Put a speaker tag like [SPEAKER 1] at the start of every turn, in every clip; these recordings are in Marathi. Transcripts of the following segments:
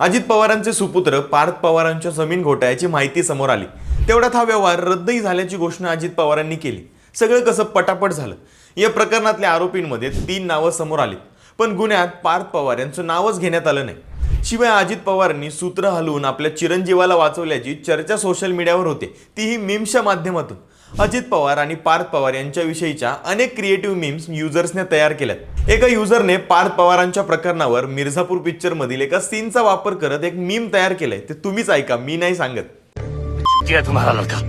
[SPEAKER 1] अजित पवारांचे सुपुत्र पार्थ पवारांच्या जमीन घोटाळ्याची माहिती समोर आली. तेवढ्यात हा व्यवहार रद्दही झाल्याची घोषणा अजित पवारांनी केली. सगळं कसं पटापट झालं? या प्रकरणातल्या आरोपींमध्ये तीन नावं समोर आली पण गुन्ह्यात पार्थ पवार यांचं नावच घेण्यात आलं नाही. शिवाय अजित पवारांनी सूत्र हलवून आपल्या चिरंजीवाला वाचवल्याची चर्चा सोशल मीडियावर होते. तीही मीम्सच्या माध्यमातून. अजित पवार आणि पार्थ पवार यांच्याविषयीच्या अनेक क्रिएटिव्ह मीम्स युजर्सने तयार केल्यात. एका युजरने पार्थ पवारांच्या प्रकरणावर मिर्झापूर पिक्चर मधील एका सीनचा वापर करत एक मीम तयार केलंय. ते तुम्हीच ऐका मी नाही सांगत.
[SPEAKER 2] दिया तुम्हारा लड़का?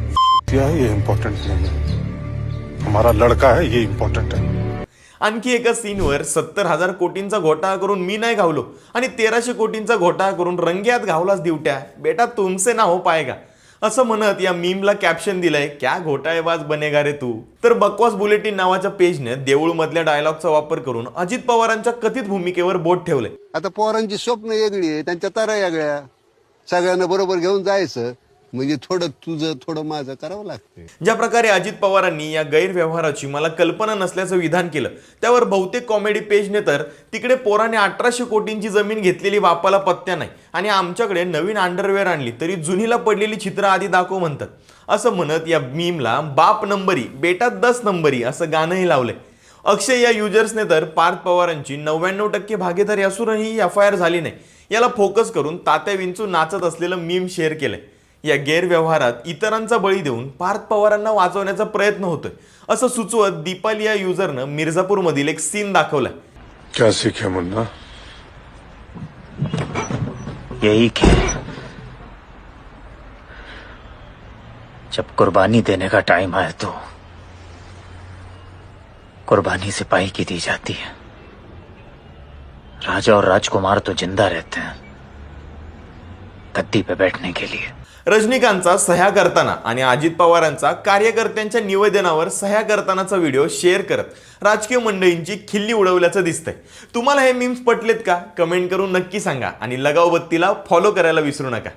[SPEAKER 3] क्या ये इम्पोर्टेंट नहीं है? हमारा लड़का है ये इम्पोर्टेंट है.
[SPEAKER 1] आणखी एका सीनवर सत्तर हजार कोटींचा घोटाळा करून मी नाही घावलो. आणि तेराशे कोटींचा घोटाळा करून रंग्यात घावलाच दिवट्या. बेटा तुमचे ना हो पाएगा असं म्हणत या मीमला कॅप्शन दिलंय क्या घोटाळेबाज बनेगा रे तू? तर बकवास बुलेटिन नावाच्या पेजने देऊळ मधल्या डायलॉगचा वापर करून अजित पवारांच्या कथित भूमिकेवर बोट ठेवलंय.
[SPEAKER 4] आता पवारांची स्वप्न वेगळी आहे त्यांच्या तारा वेगळ्या. सगळ्यांना बरोबर घेऊन जायचं. म्हणजे थोडं तुझं थोडं माझं करावं लागतं
[SPEAKER 1] ज्या प्रकारे अजित पवारांनी या गैरव्यवहाराची मला कल्पना नसल्याचं विधान केलं त्यावर बहुतेक कॉमेडी पेजने तर तिकडे पोराने अठराशे कोटींची जमीन घेतलेली बापाला पत्त्या नाही आणि आमच्याकडे नवीन अंडरवेअर आणली तरी जुनीला पडलेली चित्र आधी दाखव म्हणतात. असं म्हणत या मीमला बाप नंबरी बेटा दस नंबरी असं गाणंही लावलंय. अक्षय या युजर्सने तर पार्थ पवारांची नव्याण्णव टक्के भागीदारी असूनही एफ आय आर झाली नाही. याला फोकस करून तात्या विंचू नाचत असलेलं मीम शेअर केलंय. या गैरव्यवहारात इतरांचा बळी देऊन पार्थ पवारांना वाचवण्याचा प्रयत्न होतोय. असं सुचवत दीपाली या युजरनं मिर्झापूरमधील एक सीन दाखवलाय.
[SPEAKER 3] क्या सीखे मुन्ना?
[SPEAKER 2] यही कि जब कुर्बानी देने का टाइम आए तो कुर्बानी सिपाही की दी जाती है. राजा और राजकुमार तो ज़िंदा रहते हैं गद्दी पे बैठने के लिए.
[SPEAKER 1] रजनीकांतचा सह्या करताना आणि अजित पवारांचा कार्यकर्त्यांच्या निवेदनावर सह्या करतानाचा व्हिडिओ शेअर करत राजकीय मंडळींची खिल्ली उडवल्याचं दिसतंय. तुम्हाला हे मीम्स पटलेत का? कमेंट करून नक्की सांगा आणि लगाव बत्तीला फॉलो करायला विसरू नका.